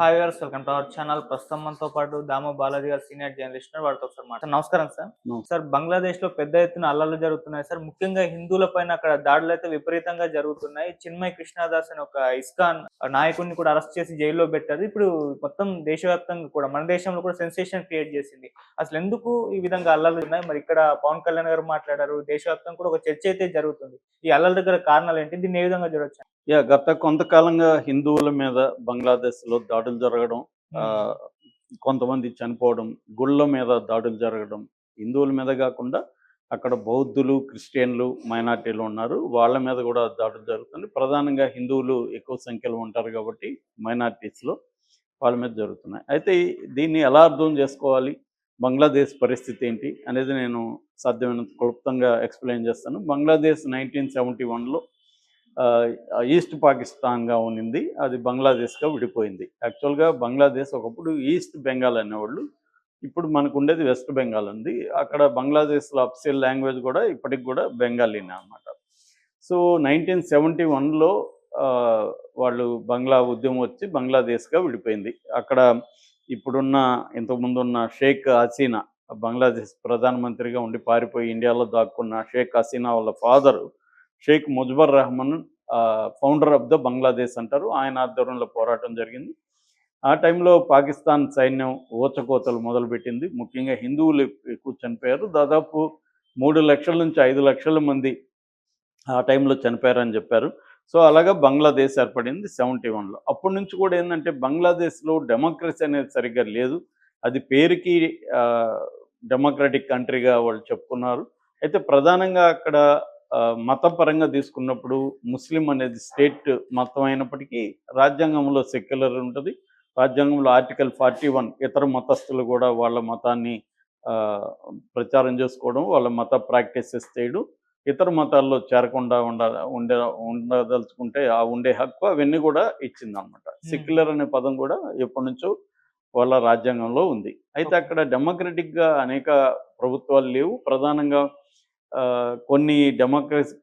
Hi గారు welcome to our channel ప్రస్తుతం మనతో పాటు దామ బాలాజీ గారు సీనియర్ జర్నలిస్ట్. వారితో ఒకసారి మాట నమస్కారం సార్. సార్ బంగ్లాదేశ్లో పెద్ద ఎత్తున అల్లర్లు జరుగుతున్నాయి సార్. ముఖ్యంగా హిందువుల పైన అక్కడ దాడులు అయితే విపరీతంగా జరుగుతున్నాయి. చిన్మయ్ కృష్ణదాస్ అని ఒక ఇస్కాన్ నాయకుడిని కూడా అరెస్ట్ చేసి జైల్లో పెట్టారు. ఇప్పుడు మొత్తం దేశవ్యాప్తంగా కూడా మన దేశంలో కూడా సెన్సేషన్ క్రియేట్ చేసింది. అసలు ఎందుకు ఈ విధంగా అల్లర్లు ఉన్నాయి మరి ఇక్కడ పవన్ కళ్యాణ్ గారు మాట్లాడారు. దేశవ్యాప్తంగా కూడా ఒక చర్చ అయితే జరుగుతుంది. ఈ అల్లర్ల దగ్గర కారణాలు ఏంటి? దీన్ని ఏ విధంగా చూడొచ్చు? యా గత కొంతకాలంగా హిందువుల మీద బంగ్లాదేశ్లో దాడులు జరగడం కొంతమంది చనిపోవడం గుళ్ళ మీద దాడులు జరగడం హిందువుల మీద కాకుండా అక్కడ బౌద్ధులు క్రిస్టియన్లు మైనార్టీలు ఉన్నారు. వాళ్ళ మీద కూడా దాడులు జరుగుతుంది. ప్రధానంగా హిందువులు ఎక్కువ సంఖ్యలో ఉంటారు కాబట్టి మైనార్టీస్లో వాళ్ళ మీద జరుగుతున్నాయి. అయితే దీన్ని ఎలా అర్థం చేసుకోవాలి? బంగ్లాదేశ్ పరిస్థితి ఏంటి? అనేది నేను సాధ్యమైనంత క్లుప్తంగా ఎక్స్ప్లెయిన్ చేస్తాను. బంగ్లాదేశ్ నైన్టీన్ సెవెంటీ వన్లో ఈస్ట్ పాకిస్తాన్గా ఉన్నింది. అది బంగ్లాదేశ్గా విడిపోయింది. యాక్చువల్గా బంగ్లాదేశ్ ఒకప్పుడు ఈస్ట్ బెంగాల్ అనేవాళ్ళు. ఇప్పుడు మనకు ఉండేది వెస్ట్ బెంగాల్ ఉంది అక్కడ బంగ్లాదేశ్లో అఫిషియల్ లాంగ్వేజ్ కూడా ఇప్పటికి కూడా బెంగాలీనే అనమాట సో నైన్టీన్ సెవెంటీ వన్లో వాళ్ళు బంగ్లా ఉద్యమం వచ్చి బంగ్లాదేశ్గా విడిపోయింది. అక్కడ ఇప్పుడున్న ఇంతకుముందు ఉన్న షేక్ హసీనా బంగ్లాదేశ్ ప్రధానమంత్రిగా ఉండి పారిపోయి ఇండియాలో దాక్కున్న షేక్ హసీనా వాళ్ళ father Sheikh Mujibur Rahman founder of the Bangladesh అంటారు. ఆయన ఆధ్వర్యంలో పోరాటం జరిగింది. ఆ టైంలో పాకిస్తాన్ సైన్యం ఊచకోతలు మొదలుపెట్టింది. ముఖ్యంగా హిందువులు ఎక్కువ చనిపోయారు. దాదాపు మూడు లక్షల నుంచి ఐదు లక్షల మంది ఆ టైంలో చనిపోయారని చెప్పారు. సో అలాగా బంగ్లాదేశ్ ఏర్పడింది సెవెంటీ వన్లో. అప్పటి నుంచి కూడా ఏంటంటే బంగ్లాదేశ్లో డెమోక్రసీ అనేది సరిగ్గా లేదు. అది పేరుకి డెమోక్రటిక్ కంట్రీగా వాళ్ళు చెప్పుకున్నారు. అయితే ప్రధానంగా అక్కడ మతపరంగా తీసుకున్నప్పుడు ముస్లిం అనేది స్టేట్ మతం అయినప్పటికీ రాజ్యాంగంలో సెక్యులర్ ఉంటుంది. రాజ్యాంగంలో ఆర్టికల్ ఫార్టీ వన్ ఇతర మతస్థులు కూడా వాళ్ళ మతాన్ని ఆ, ప్రచారం చేసుకోవడం వాళ్ళ మత ప్రాక్టీసెస్ చేయడం. ఇతర మతాల్లో చేరకుండా ఉండ ఉండే ఉండదలుచుకుంటే ఆ ఉండే హక్కు అవన్నీ కూడా ఇచ్చింది అనమాట సెక్యులర్ అనే పదం కూడా ఎప్పటి నుంచో వాళ్ళ రాజ్యాంగంలో ఉంది. అయితే అక్కడ డెమోక్రటిక్గా అనేక ప్రభుత్వాలు లేవు. ప్రధానంగా కొన్ని డెమోక్రసీ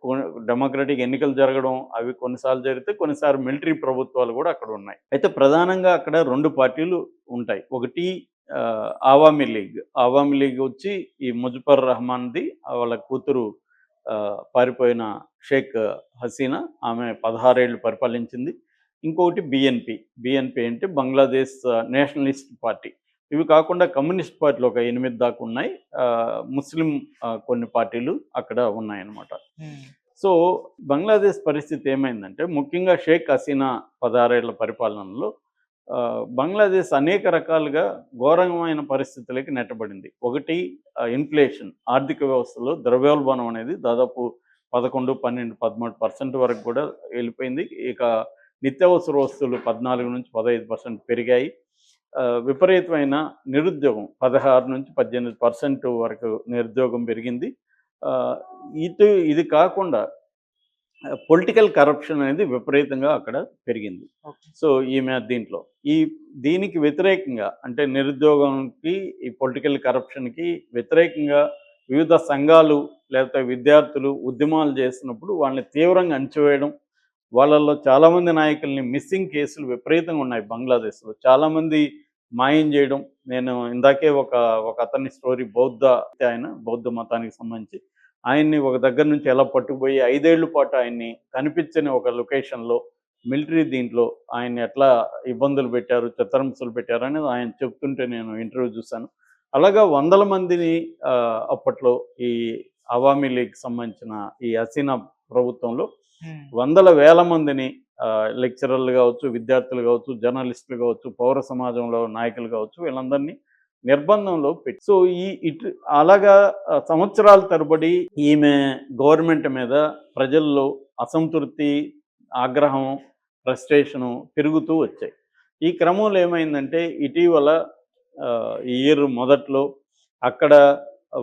డెమోక్రటిక్ ఎన్నికలు జరగడం అవి కొన్నిసార్లు జరిగితే కొన్నిసార్లు మిలిటరీ ప్రభుత్వాలు కూడా అక్కడ ఉన్నాయి. అయితే ప్రధానంగా అక్కడ రెండు పార్టీలు ఉంటాయి. ఒకటి ఆవామీ లీగ్. ఆవామీ లీగ్ వచ్చి ఈ ముజఫర్ రహమాన్ది వాళ్ళ కూతురు పారిపోయిన షేక్ హసీనా ఆమె పదహారేళ్ళు పరిపాలించింది. ఇంకొకటి బిఎన్పి బిఎన్పి అంటే బంగ్లాదేశ్ నేషనలిస్ట్ పార్టీ. ఇవి కాకుండా కమ్యూనిస్ట్ పార్టీలు ఒక ఎనిమిది దాకా ఉన్నాయి. ముస్లిం కొన్ని పార్టీలు అక్కడ ఉన్నాయన్నమాట. సో బంగ్లాదేశ్ పరిస్థితి ఏమైందంటే ముఖ్యంగా షేక్ హసీనా పదహారేళ్ళ పరిపాలనలో బంగ్లాదేశ్ అనేక రకాలుగా ఘోరమైన పరిస్థితులకి నెట్టబడింది. ఒకటి ఇన్ఫ్లేషన్ ఆర్థిక వ్యవస్థలో ద్రవ్యోల్బణం అనేది దాదాపు పదకొండు పన్నెండు పదమూడు పర్సెంట్ వరకు కూడా వెళ్ళిపోయింది. ఇక నిత్యావసర వస్తువులు పద్నాలుగు నుంచి పదహైదు పర్సెంట్ పెరిగాయి. విపరీతమైన నిరుద్యోగం పదహారు నుంచి పద్దెనిమిది పర్సెంట్ వరకు నిరుద్యోగం పెరిగింది. ఇటు ఇది కాకుండా పొలిటికల్ కరప్షన్ అనేది విపరీతంగా అక్కడ పెరిగింది. సో ఈమె దీంట్లో. ఈ దీనికి వ్యతిరేకంగా అంటే నిరుద్యోగంకి ఈ పొలిటికల్ కరప్షన్కి వ్యతిరేకంగా వివిధ సంఘాలు లేకపోతే విద్యార్థులు ఉద్యమాలు చేసినప్పుడు వాళ్ళని తీవ్రంగా అణచివేయడం వాళ్ళల్లో చాలామంది నాయకుల్ని మిస్సింగ్ కేసులు విపరీతంగా ఉన్నాయి బంగ్లాదేశ్లో. చాలామంది మాయం చేయడం నేను ఇందాకే ఒక ఒక అతని స్టోరీ బౌద్ధ ఆయన బౌద్ధ మతానికి సంబంధించి ఆయన్ని ఒక దగ్గర నుంచి ఎలా పట్టుకుపోయి ఐదేళ్ళ పాటు ఆయన్ని కనిపించని ఒక లొకేషన్లో మిలిటరీ దీంట్లో ఆయన్ని ఎట్లా ఇబ్బందులు పెట్టారు చిత్రంసులు పెట్టారు అనేది ఆయన చెప్తుంటే నేను ఇంటర్వ్యూ చూశాను. అలాగా వందల మందిని అప్పట్లో ఈ అవామీ లీగ్ సంబంధించిన ఈ హసీనా ప్రభుత్వంలో వందల వేల మందిని లెక్చరర్లు కావచ్చు విద్యార్థులు కావచ్చు జర్నలిస్టులు కావచ్చు పౌర సమాజంలో నాయకులు కావచ్చు వీళ్ళందరినీ నిర్బంధంలో పెట్టి సో ఈ ఇటు అలాగా సంవత్సరాల తరబడి ఈమె గవర్నమెంట్ మీద ప్రజల్లో అసంతృప్తి ఆగ్రహం ఫ్రస్ట్రేషను పెరుగుతూ వచ్చాయి. ఈ క్రమంలో ఏమైందంటే ఇటీవల ఈ ఇయర్ మొదట్లో అక్కడ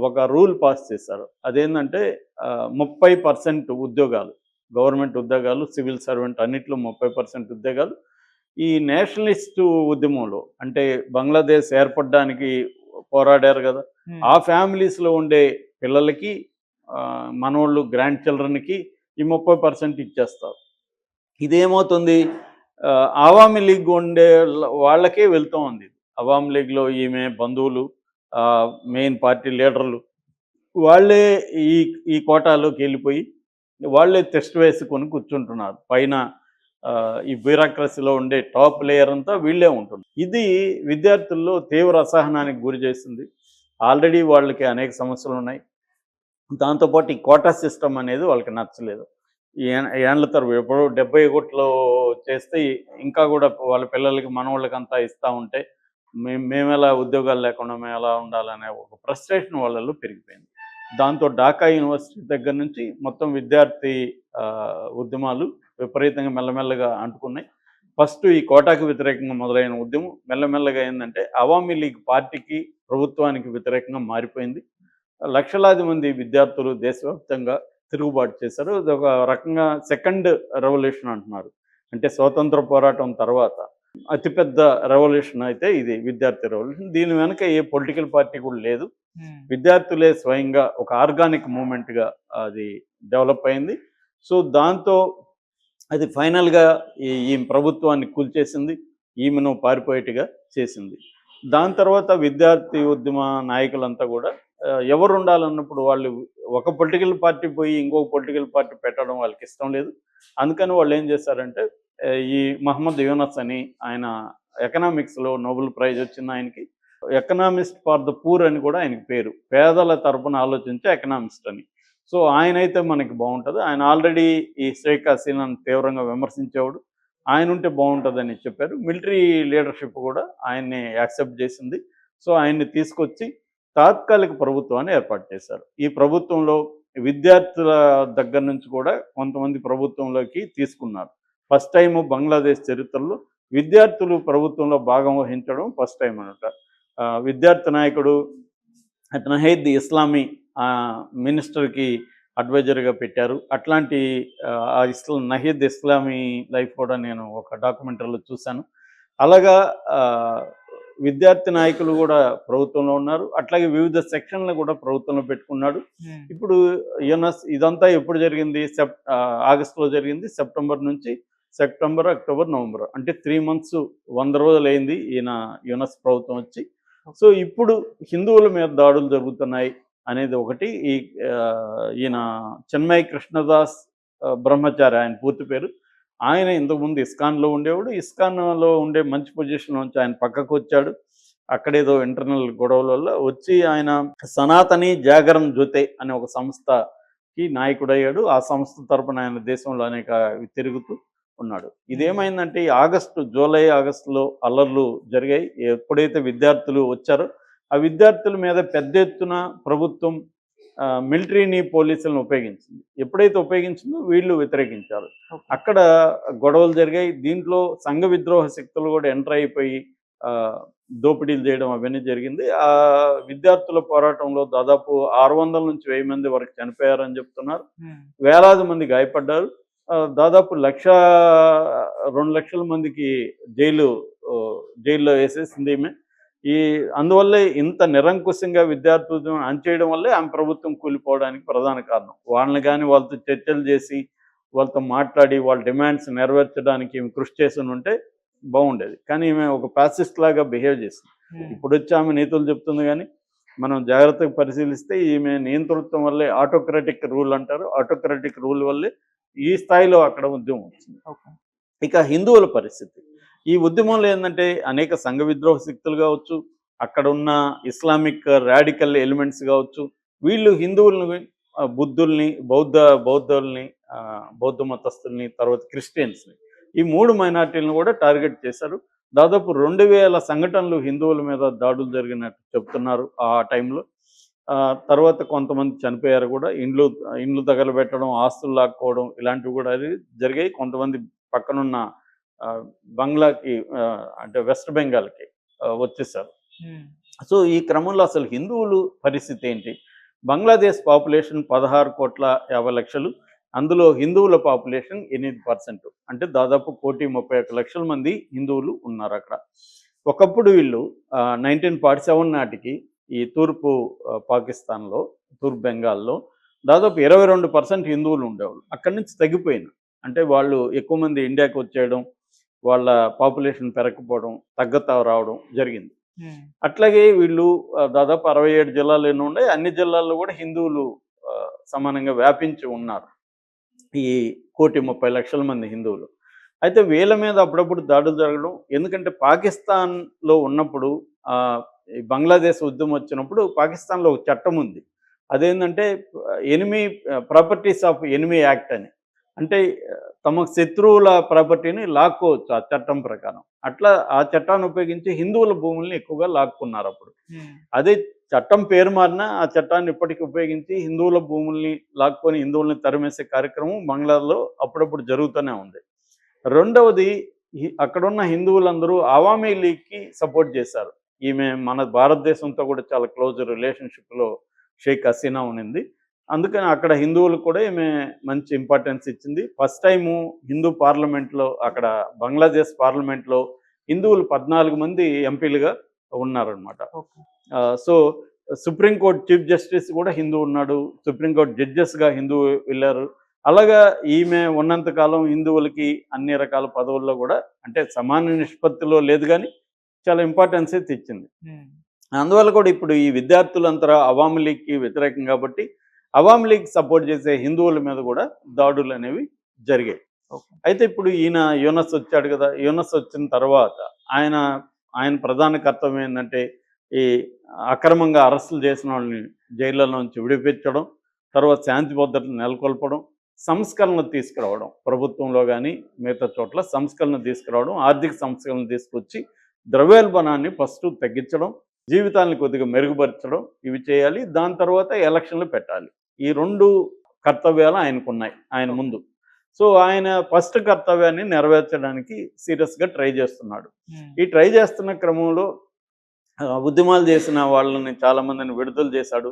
ఒక రూల్ పాస్ చేశారు. అదేంటంటే ముప్పై పర్సెంట్ ఉద్యోగాలు. గవర్నమెంట్ ఉద్యోగాలు సివిల్ సర్వెంట్ అన్నిట్లో ముప్పై పర్సెంట్ ఉద్యోగాలు. ఈ నేషనలిస్ట్ ఉద్యమంలో అంటే బంగ్లాదేశ్ ఏర్పడడానికి పోరాడారు కదా. ఆ ఫ్యామిలీస్లో ఉండే పిల్లలకి మనోళ్ళు గ్రాండ్ చిల్డ్రన్కి ఈ ముప్పై పర్సెంట్ ఇచ్చేస్తారు. ఇదేమవుతుంది? ఆ, అవామీ లీగ్ ఉండే వాళ్ళకే వెళ్తూ ఉంది. అవామీ లీగ్లో ఈమె బంధువులు మెయిన్ పార్టీ లీడర్లు వాళ్ళే ఈ ఈ కోటాలోకి వెళ్ళిపోయి వాళ్ళే టెస్ట్ వేసుకొని కూర్చుంటున్నారు. పైన ఈ బ్యూరోక్రసీలో ఉండే టాప్ లేయర్ అంతా వీళ్ళే ఉంటున్నారు. ఇది విద్యార్థుల్లో తీవ్ర అసహనానికి గురి చేస్తుంది ఆల్రెడీ వాళ్ళకి అనేక సమస్యలు ఉన్నాయి. దాంతోపాటు ఈ కోటా సిస్టమ్ అనేది వాళ్ళకి నచ్చలేదు. ఈ ఏండ్ల తరబడి ఎప్పుడు డెబ్బై ఒకటిలో చేస్తే ఇంకా కూడా వాళ్ళ పిల్లలకి మనవాళ్ళకి అంతా ఇస్తూ ఉంటే మేము మేము ఎలా ఉద్యోగాలు లేకుండా మేము ఎలా ఉండాలనే ఒక ఫ్రస్ట్రేషన్ వాళ్ళలో పెరిగిపోయింది. దాంతో ఢాకా యూనివర్సిటీ దగ్గర నుంచి మొత్తం విద్యార్థి ఉద్యమాలు విపరీతంగా మెల్లమెల్లగా అంటుకున్నాయి. ఫస్ట్ ఈ కోటాకు వ్యతిరేకంగా మొదలైన ఉద్యమం మెల్లమెల్లగా ఏంటంటే అవామీ లీగ్ పార్టీకి ప్రభుత్వానికి వ్యతిరేకంగా మారిపోయింది. లక్షలాది మంది విద్యార్థులు దేశవ్యాప్తంగా తిరుగుబాటు చేశారు. ఇది ఒక రకంగా సెకండ్ రెవల్యూషన్ అంటున్నారు. అంటే స్వాతంత్ర పోరాటం తర్వాత అతిపెద్ద రెవల్యూషన్ అయితే ఇది విద్యార్థి రెవల్యూషన్ దీని వెనుక ఏ పొలిటికల్ పార్టీ కూడా లేదు. విద్యార్థులే స్వయంగా ఒక ఆర్గానిక్ మూమెంట్గా అది డెవలప్ అయింది. సో దాంతో అది ఫైనల్గా ఈ ఈ ప్రభుత్వాన్ని కూల్చేసింది. ఈమెను పారిపోయేట్టుగా చేసింది. దాని తర్వాత విద్యార్థి ఉద్యమ నాయకులంతా కూడా ఎవరు ఉండాలన్నప్పుడు వాళ్ళు ఒక పొలిటికల్ పార్టీ పోయి ఇంకొక పొలిటికల్ పార్టీ పెట్టడం వాళ్ళకి ఇష్టం లేదు. అందుకని వాళ్ళు ఏం ఆ, ఈ మహమ్మద్ యూనస్ అని ఆయన ఎకనామిక్స్లో నోబెల్ ప్రైజ్ వచ్చింది ఆయనకి. ఎకనామిస్ట్ ఫర్ ద పూర్ అని కూడా ఆయనకి పేరు. పేదల తరపున ఆలోచించే ఎకనామిస్ట్ అని. సో ఆయన అయితే మనకి బాగుంటుంది. ఆయన ఆల్రెడీ ఈ షేక్ హసీనాను తీవ్రంగా విమర్శించేవాడు. ఆయన ఉంటే బాగుంటుందని చెప్పారు. మిలిటరీ లీడర్షిప్ కూడా ఆయన్ని యాక్సెప్ట్ చేసింది. సో ఆయన్ని తీసుకొచ్చి తాత్కాలిక ప్రభుత్వాన్ని ఏర్పాటు చేశారు. ఈ ప్రభుత్వంలో విద్యార్థుల దగ్గర నుంచి కూడా కొంతమంది ప్రభుత్వంలోకి తీసుకున్నారు. ఫస్ట్ టైం బంగ్లాదేశ్ చరిత్రలో విద్యార్థులు ప్రభుత్వంలో భాగం వహించడం ఫస్ట్ టైం అనమాట విద్యార్థి నాయకుడు నహీద్ ఇస్లామీ మినిస్టర్కి అడ్వైజర్గా పెట్టారు. అట్లాంటి ఇస్లా నహీద్ ఇస్లామీ లైఫ్ కూడా నేను ఒక డాక్యుమెంటరీలో చూశాను. అలాగా విద్యార్థి నాయకులు కూడా ప్రభుత్వంలో ఉన్నారు. అట్లాగే వివిధ సెక్షన్లు కూడా ప్రభుత్వంలో పెట్టుకున్నాడు. ఇప్పుడు యునస్ ఇదంతా ఎప్పుడు జరిగింది? సెప్ ఆగస్టులో జరిగింది. సెప్టెంబర్ నుంచి సెప్టెంబర్ అక్టోబర్ నవంబర్ అంటే త్రీ మంత్స్ వంద రోజులు అయింది ఈయన యునస్ ప్రభుత్వం వచ్చి. సో ఇప్పుడు హిందువుల మీద దాడులు జరుగుతున్నాయి అనేది ఒకటి. ఈ ఈయన చెన్మై కృష్ణదాస్ బ్రహ్మచారి ఆయన పూర్తి పేరు. ఆయన ఇంతకుముందు ఇస్కాన్లో ఉండేవాడు. ఇస్కాన్లో ఉండే మంచి పొజిషన్ నుంచి ఆయన పక్కకు వచ్చాడు. అక్కడేదో ఇంటర్నల్ గొడవల వల్ల వచ్చి ఆయన సనాతని జాగరణ జ్యోతి అనే ఒక సంస్థకి నాయకుడయ్యాడు. ఆ సంస్థ తరపున ఆయన దేశంలో అనేక తిరుగుతూ ఉన్నాడు. ఇదేమైందంటే ఈ ఆగస్టు జూలై ఆగస్టులో అల్లర్లు జరిగాయి. ఎప్పుడైతే విద్యార్థులు వచ్చారో ఆ విద్యార్థుల మీద పెద్ద ఎత్తున ప్రభుత్వం మిలిటరీని పోలీసులను ఉపయోగించింది. ఎప్పుడైతే ఉపయోగించిందో వీళ్ళు వ్యతిరేకించారు. అక్కడ గొడవలు జరిగాయి. దీంట్లో సంఘ విద్రోహ శక్తులు కూడా ఎంటర్ అయిపోయి దోపిడీలు చేయడం అవన్నీ జరిగింది. ఆ విద్యార్థుల పోరాటంలో దాదాపు ఆరు వందల నుంచి వెయ్యి మంది వరకు చనిపోయారని చెప్తున్నారు. వేలాది మంది గాయపడ్డారు. దాదాపు లక్ష రెండు లక్షల మందికి జైలు జైల్లో వేసేసింది ఈమె. ఈ అందువల్లే ఇంత నిరంకుశంగా విద్యార్థులను అణచేయడం వల్లే ఆమె ప్రభుత్వం కూలిపోవడానికి ప్రధాన కారణం. వాళ్ళని కానీ వాళ్ళతో చర్చలు చేసి వాళ్ళతో మాట్లాడి వాళ్ళ డిమాండ్స్ నెరవేర్చడానికి ఈమె కృషి చేసి ఉంటే బాగుండేది. కానీ ఈమె ఒక ప్యాసిస్ట్ లాగా బిహేవ్ చేసింది. ఇప్పుడు వచ్చి ఆమె నీతులు చెప్తుంది కానీ మనం జాగ్రత్తగా పరిశీలిస్తే ఈమె నియంతృత్వం వల్లే ఆటోక్రటిక్ రూల్ అంటారు. ఆటోక్రటిక్ రూల్ వల్లే ఈ స్థాయిలో అక్కడ ఉద్యమం వచ్చింది. ఇక హిందువుల పరిస్థితి. ఈ ఉద్యమంలో ఏంటంటే అనేక సంఘ విద్రోహ శక్తులు కావచ్చు అక్కడ ఉన్న ఇస్లామిక్ రాడికల్ ఎలిమెంట్స్ కావచ్చు వీళ్ళు హిందువులని బుద్ధుల్ని బౌద్ధ బౌద్ధుల్ని బౌద్ధ మతస్థుల్ని తర్వాత క్రిస్టియన్స్ని ఈ మూడు మైనార్టీలను కూడా టార్గెట్ చేశారు. దాదాపు రెండు వేల సంఘటనలు హిందువుల మీద దాడులు జరిగినట్టు చెప్తున్నారు ఆ టైంలో. తర్వాత కొంతమంది చనిపోయారు కూడా. ఇండ్లు ఇండ్లు తగలబెట్టడం ఆస్తులు లాక్కోవడం ఇలాంటివి కూడా అది జరిగాయి. కొంతమంది పక్కనున్న బంగ్లాకి అంటే వెస్ట్ బెంగాల్కి వచ్చేసారు. సో ఈ క్రమంలో అసలు హిందువులు పరిస్థితి ఏంటి? బంగ్లాదేశ్ పాపులేషన్ పదహారు కోట్ల యాభై లక్షలు. అందులో హిందువుల పాపులేషన్ ఎనిమిది పర్సెంట్. అంటే దాదాపు కోటి ముప్పై ఒక్క లక్షల మంది హిందువులు ఉన్నారు అక్కడ. ఒకప్పుడు వీళ్ళు నైన్టీన్ ఫార్టీ సెవెన్ నాటికి ఈ తూర్పు పాకిస్తాన్లో తూర్పు బెంగాల్లో దాదాపు ఇరవై రెండు పర్సెంట్ హిందువులు ఉండేవాళ్ళు. అక్కడి నుంచి తగ్గిపోయింది. అంటే వాళ్ళు ఎక్కువ మంది ఇండియాకి వచ్చేయడం వాళ్ళ పాపులేషన్ పెరగకపోవడం తగ్గత రావడం జరిగింది. అట్లాగే వీళ్ళు దాదాపు అరవై ఏడు జిల్లాలు ఎన్ని ఉన్నాయి అన్ని జిల్లాల్లో కూడా హిందువులు సమానంగా వ్యాపించి ఉన్నారు. ఈ కోటి ముప్పై లక్షల మంది హిందువులు. అయితే వీళ్ళ మీద అప్పుడప్పుడు దాడులు జరగడం ఎందుకంటే పాకిస్తాన్లో ఉన్నప్పుడు ఆ, ఈ బంగ్లాదేశ్ ఉద్యమం వచ్చినప్పుడు పాకిస్తాన్లో ఒక చట్టం ఉంది. అదేంటంటే enemy properties of enemy act అని. అంటే తమ శత్రువుల ప్రాపర్టీని లాక్కోవచ్చు ఆ చట్టం ప్రకారం. అట్లా ఆ చట్టాన్ని ఉపయోగించి హిందువుల భూముల్ని ఎక్కువగా లాక్కున్నారు అప్పుడు. అదే చట్టం పేరు మారినా ఆ చట్టాన్ని ఇప్పటికీ ఉపయోగించి హిందువుల భూముల్ని లాక్కొని హిందువుల్ని తరిమేసే కార్యక్రమం బంగ్లాలో అప్పుడప్పుడు జరుగుతూనే ఉంది. రెండవది అక్కడున్న హిందువులందరూ అవామీ లీగ్కి సపోర్ట్ చేశారు. ఈమె మన భారతదేశంతో కూడా చాలా క్లోజ్ రిలేషన్షిప్లో షేక్ హసీనా ఉన్నింది అందుకని అక్కడ హిందువులకు కూడా ఈమె మంచి ఇంపార్టెన్స్ ఇచ్చింది. ఫస్ట్ టైము హిందూ పార్లమెంట్లో అక్కడ బంగ్లాదేశ్ పార్లమెంట్లో హిందువులు పద్నాలుగు మంది ఎంపీలుగా ఉన్నారనమాట సో సుప్రీంకోర్టు చీఫ్ జస్టిస్ కూడా హిందూ ఉన్నాడు. సుప్రీంకోర్టు జడ్జెస్గా హిందూ వెళ్ళారు. అలాగా ఈమె ఉన్నంతకాలం హిందువులకి అన్ని రకాల పదవుల్లో కూడా అంటే సమాన నిష్పత్తిలో లేదు కానీ చాలా ఇంపార్టెన్స్ అయితే ఇచ్చింది అందువల్ల కూడా ఇప్పుడు ఈ విద్యార్థులంతా అవామి లీగ్కి వ్యతిరేకం కాబట్టి అవామి లీగ్ సపోర్ట్ చేసే హిందువుల మీద కూడా దాడులు అనేవి జరిగాయి. అయితే ఇప్పుడు ఈయన యూనస్ వచ్చాడు కదా యూనస్ వచ్చిన తర్వాత ఆయన ఆయన ప్రధాన కర్తవ్యం ఏంటంటే ఈ అక్రమంగా అరెస్టులు చేసిన వాళ్ళని జైళ్ళ నుంచి విడిపించడం తర్వాత శాంతి భద్రతలు నెలకొల్పడం సంస్కరణలు తీసుకురావడం ప్రభుత్వంలో కానీ మిగతా చోట్ల సంస్కరణ తీసుకురావడం ఆర్థిక సంస్కరణ తీసుకొచ్చి ద్రవ్యోల్బణాన్ని ఫస్ట్ తగ్గించడం జీవితాన్ని కొద్దిగా మెరుగుపరచడం ఇవి చేయాలి. దాని తర్వాత ఎలక్షన్లు పెట్టాలి. ఈ రెండు కర్తవ్యాలు ఆయనకున్నాయి ఆయన ముందు. సో ఆయన ఫస్ట్ కర్తవ్యాన్ని నెరవేర్చడానికి సీరియస్గా ట్రై చేస్తున్నాడు. ఉమ్, ఈ ట్రై చేస్తున్న క్రమంలో ఉద్యమాలు చేసిన వాళ్ళని చాలా మందిని విడుదల చేశాడు.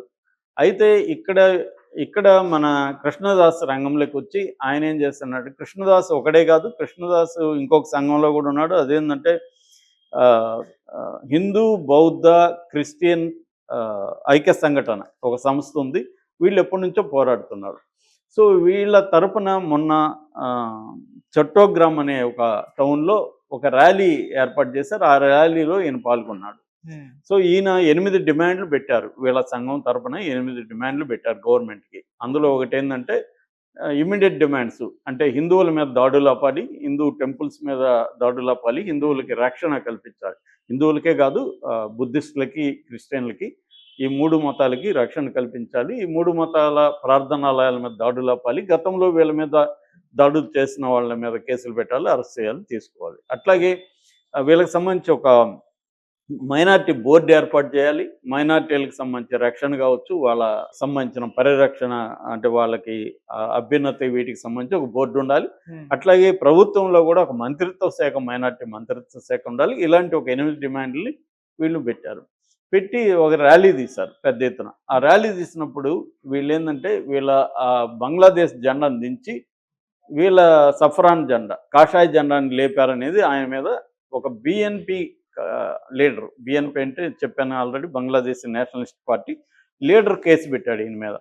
అయితే ఇక్కడ ఇక్కడ మన కృష్ణదాస్ రంగంలోకి వచ్చి ఆయన ఏం చేస్తున్నాడు? కృష్ణదాస్ ఒకడే కాదు కృష్ణదాస్ ఇంకొక సంఘంలో కూడా ఉన్నాడు. అదేంటంటే హిందూ బౌద్ధ క్రిస్టియన్ ఐక్య సంఘటన ఒక సంస్థ ఉంది. వీళ్ళు ఎప్పటి నుంచో పోరాడుతున్నారు. సో వీళ్ళ తరపున మొన్న చట్టోగ్రామ్ అనే ఒక టౌన్లో ఒక ర్యాలీ ఏర్పాటు చేశారు. ఆ ర్యాలీలో ఈయన పాల్గొన్నాడు. సో ఈయన ఎనిమిది డిమాండ్లు పెట్టారు. వీళ్ళ సంఘం తరపున ఎనిమిది డిమాండ్లు పెట్టారు గవర్నమెంట్కి. అందులో ఒకటి ఏంటంటే ఇమీడియట్ డిమాండ్స్ అంటే హిందువుల మీద దాడులు ఆపాలి హిందూ టెంపుల్స్ మీద దాడులు ఆపాలి హిందువులకి రక్షణ కల్పించాలి. హిందువులకే కాదు బుద్ధిస్టులకి క్రిస్టియన్లకి ఈ మూడు మతాలకి రక్షణ కల్పించాలి. ఈ మూడు మతాల ప్రార్థనాలయాల మీద దాడులు ఆపాలి. గతంలో వీళ్ళ మీద దాడులు చేసిన వాళ్ళ మీద కేసులు పెట్టాలి అరెస్ట్ చేయాలి తీసుకోవాలి. అట్లాగే వీళ్ళకి సంబంధించి ఒక మైనార్టీ బోర్డు ఏర్పాటు చేయాలి. మైనార్టీలకు సంబంధించి రక్షణ కావచ్చు వాళ్ళ సంబంధించిన పరిరక్షణ అంటే వాళ్ళకి అభ్యున్నతి వీటికి సంబంధించి ఒక బోర్డు ఉండాలి. అట్లాగే ప్రభుత్వంలో కూడా ఒక మంత్రిత్వ శాఖ మైనార్టీ మంత్రిత్వ శాఖ ఉండాలి. ఇలాంటి ఒక ఎనిమిది డిమాండ్ని వీళ్ళు పెట్టారు. పెట్టి ఒక ర్యాలీ తీశారు పెద్ద ఎత్తున. ఆ ర్యాలీ తీసినప్పుడు వీళ్ళు ఏంటంటే వీళ్ళ ఆ బంగ్లాదేశ్ జెండాను దించి వీళ్ళ సఫరాన్ జెండా కాషాయ జెండాని లేపారనేది ఆయన మీద ఒక బిఎన్పి లీడర్. బిఎన్పి అంటే చెప్పాను already Bangladesh nationalist party leader case పెట్టాడు ఈయన మీద.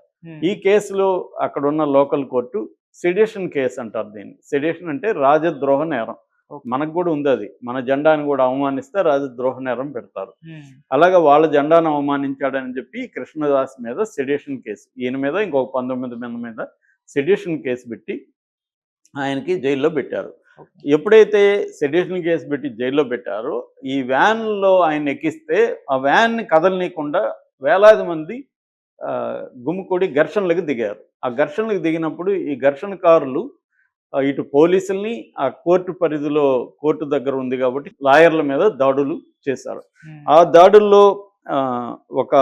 ఈ కేసులో అక్కడ ఉన్న లోకల్ కోర్టు సెడిషన్ కేసు అంటారు దీన్ని. సెడిషన్ అంటే రాజద్రోహ నేరం. మనకు కూడా ఉంది అది. మన జెండాని కూడా అవమానిస్తే రాజద్రోహ నేరం పెడతారు. అలాగా వాళ్ళ జెండాను అవమానించాడని చెప్పి కృష్ణదాస్ మీద సెడిషన్ కేసు ఈయన మీద ఇంకొక పంతొమ్మిది మంది మీద సెడిషన్ కేసు పెట్టి ఆయనకి జైల్లో పెట్టారు. ఎప్పుడైతే సెడిషన్ కేసు పెట్టి జైల్లో పెట్టారో ఈ వ్యాన్లో ఆయన ఎక్కిస్తే ఆ వ్యాన్ని కదలనీయకుండా వేలాది మంది ఆ, గుమ్ముకూడి ఘర్షణలకు దిగారు. ఆ ఘర్షణలకు దిగినప్పుడు ఈ ఘర్షణకారులు ఇటు పోలీసుల్ని ఆ కోర్టు పరిధిలో కోర్టు దగ్గర ఉంది కాబట్టి లాయర్ల మీద దాడులు చేశారు. ఆ దాడుల్లో ఒక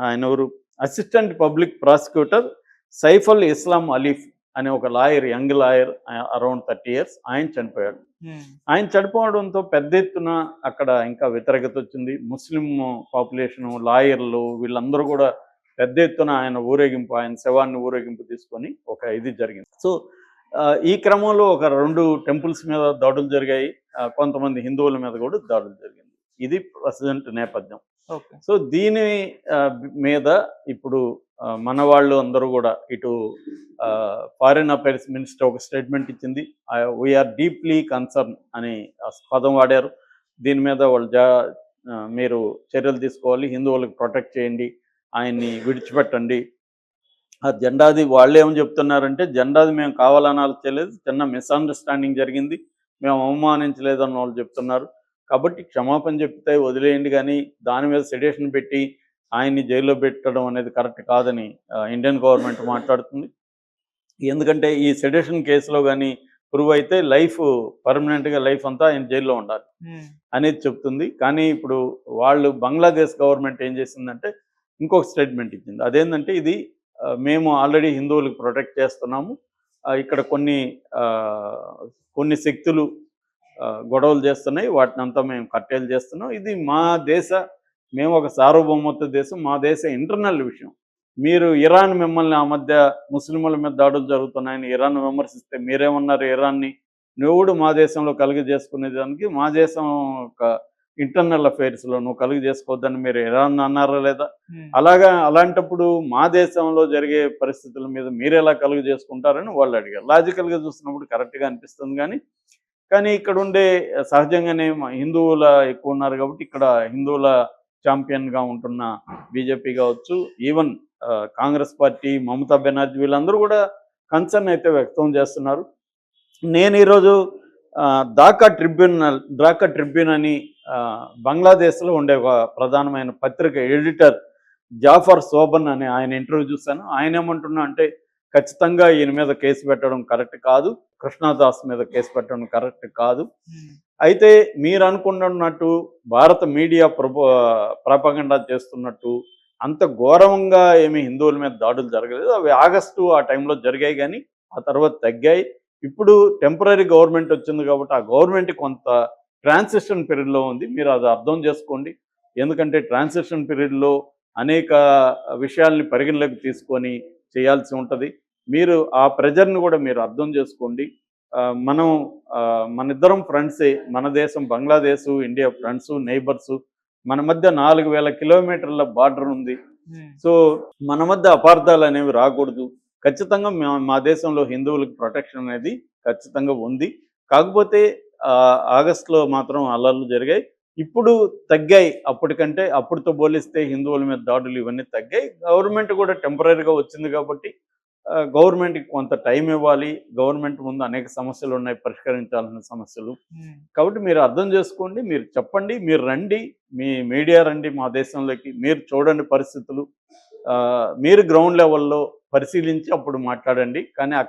ఆయన ఎవరు? Assistant public prosecutor Saiful Islam Alif అనే ఒక lawyer young lawyer around thirty years ఆయన చనిపోయాడు. ఉమ్, ఆయన చనిపోవడంతో పెద్ద ఎత్తున అక్కడ ఇంకా వ్యతిరేకత వచ్చింది. ముస్లిం పాపులేషన్ లాయర్లు వీళ్ళందరూ కూడా పెద్ద ఎత్తున ఆయన ఊరేగింపు ఆయన శవాన్ని ఊరేగింపు తీసుకొని ఒక ఇది జరిగింది. సో ఈ క్రమంలో ఒక రెండు టెంపుల్స్ మీద దాడులు జరిగాయి. కొంతమంది హిందువుల మీద కూడా దాడులు జరిగింది. ఇది ప్రజెంట్ నేపథ్యం. సో దీని మీద ఇప్పుడు మన వాళ్ళు అందరూ కూడా ఇటు ఫారిన్ అఫైర్స్ మినిస్టర్ ఒక స్టేట్మెంట్ ఇచ్చింది. వీఆర్ డీప్లీ కన్సర్న్ అని ఆ పదం వాడారు. దీని మీద వాళ్ళు జా మీరు చర్యలు తీసుకోవాలి హిందువులకు ప్రొటెక్ట్ చేయండి ఆయన్ని విడిచిపెట్టండి. ఆ జెండాది వాళ్ళు ఏమని చెప్తున్నారంటే జెండాది మేము కావాలని చేయలేదు చిన్న మిస్అండర్స్టాండింగ్ జరిగింది మేము అవమానించలేదని వాళ్ళు చెప్తున్నారు. కాబట్టి క్షమాపణ చెప్తే వదిలేయండి కానీ దాని మీద సెడేషన్ పెట్టి ఆయన్ని జైల్లో పెట్టడం అనేది కరెక్ట్ కాదని ఇండియన్ గవర్నమెంట్ మాట్లాడుతుంది. ఎందుకంటే ఈ సెడేషన్ కేసులో కానీ ప్రూవ్ అయితే లైఫ్ పర్మనెంట్గా లైఫ్ అంతా ఆయన జైల్లో ఉండాలి అనేది చెప్తుంది. కానీ ఇప్పుడు వాళ్ళు బంగ్లాదేశ్ గవర్నమెంట్ ఏం చేసిందంటే ఇంకొక స్టేట్మెంట్ ఇచ్చింది. అదేంటంటే ఇది మేము ఆల్రెడీ హిందువులకు ప్రొటెక్ట్ చేస్తున్నాము. ఇక్కడ కొన్ని ఆ, కొన్ని శక్తులు గొడవలు చేస్తున్నాయి. వాటిని అంతా మేము కట్టేలు చేస్తున్నాం. ఇది మా దేశ మేము ఒక సార్వభౌమత్వ దేశం మా దేశ ఇంటర్నల్ విషయం. మీరు ఇరాన్ మిమ్మల్ని ఆ మధ్య ముస్లింల మీద దాడులు జరుగుతున్నాయని ఇరాన్ విమర్శిస్తే మీరేమన్నారు ఇరాన్ని? నువ్వుడు మా దేశంలో కలుగు చేసుకునే దానికి మా దేశం ఒక ఇంటర్నల్ అఫైర్స్లో నువ్వు కలుగు చేసుకోవద్దని మీరు ఇరాన్ అన్నారా లేదా? అలాగా అలాంటప్పుడు మా దేశంలో జరిగే పరిస్థితుల మీద మీరు ఎలా కలుగు చేసుకుంటారని వాళ్ళు అడిగారు. లాజికల్గా చూసినప్పుడు కరెక్ట్గా అనిపిస్తుంది కానీ కానీ ఇక్కడ ఉండే సహజంగానే హిందువుల ఎక్కువ ఉన్నారు కాబట్టి ఇక్కడ హిందువుల ఛాంపియన్గా ఉంటున్న బీజేపీ కావచ్చు ఈవెన్ కాంగ్రెస్ పార్టీ మమతా బెనర్జీ వీళ్ళందరూ కూడా కన్సర్న్ అయితే వ్యక్తం చేస్తున్నారు. నేను ఈరోజు ఆ, ఢాకా ట్రిబ్యునల్ ఢాకా ట్రిబ్యూన్ అని బంగ్లాదేశ్లో ఉండే ఒక ప్రధానమైన పత్రిక ఎడిటర్ జాఫర్ శోభన్ అని ఆయన ఇంటర్వ్యూ చూశాను. ఆయన ఏమంటున్నా అంటే ఖచ్చితంగా ఈయన మీద కేసు పెట్టడం కరెక్ట్ కాదు కృష్ణదాస్ మీద కేసు పెట్టడం కరెక్ట్ కాదు. అయితే మీరు అనుకున్నట్టు భారత మీడియా ప్రపో ప్రాపగండా చేస్తున్నట్టు అంత ఘోరంగా ఏమి హిందువుల మీద దాడులు జరగలేదు. అవి ఆగస్టు ఆ టైంలో జరిగాయి కానీ ఆ తర్వాత తగ్గాయి. ఇప్పుడు టెంపరీ గవర్నమెంట్ వచ్చింది కాబట్టి ఆ గవర్నమెంట్ కొంత ట్రాన్సిషన్ పీరియడ్లో ఉంది. మీరు అది అర్థం చేసుకోండి. ఎందుకంటే ట్రాన్సిషన్ పీరియడ్లో అనేక విషయాల్ని పరిగణలోకి తీసుకొని చేయాల్సి ఉంటుంది. మీరు ఆ ప్రెజర్ని కూడా మీరు అర్థం చేసుకోండి. మనం ఆ, మన ఇద్దరం ఫ్రెండ్సే. మన దేశం బంగ్లాదేశ్ ఇండియా ఫ్రెండ్స్ నైబర్స్. మన మధ్య నాలుగు వేల కిలోమీటర్ల బార్డర్ ఉంది. సో మన మధ్య అపార్థాలు అనేవి రాకూడదు. ఖచ్చితంగా మా మా దేశంలో హిందువులకు ప్రొటెక్షన్ అనేది ఖచ్చితంగా ఉంది. కాకపోతే ఆగస్టులో మాత్రం అల్లర్లు జరిగాయి. ఇప్పుడు తగ్గాయి. అప్పటికంటే అప్పుడుతో పోలిస్తే హిందువుల మీద దాడులు ఇవన్నీ తగ్గాయి. గవర్నమెంట్ కూడా టెంపరీగా వచ్చింది కాబట్టి గవర్నమెంట్కి కొంత టైం ఇవ్వాలి. గవర్నమెంట్ ముందు అనేక సమస్యలు ఉన్నాయి. పరిష్కరించాల్సిన సమస్యలు. ఉమ్. కాబట్టి మీరు అర్థం చేసుకోండి. మీరు చెప్పండి. మీరు రండి. మీ మీడియా రండి. మా దేశంలోకి మీరు చూడండి పరిస్థితులు. మీరు గ్రౌండ్ లెవెల్లో పరిశీలించి అప్పుడు మాట్లాడండి. కానీ అక్కడ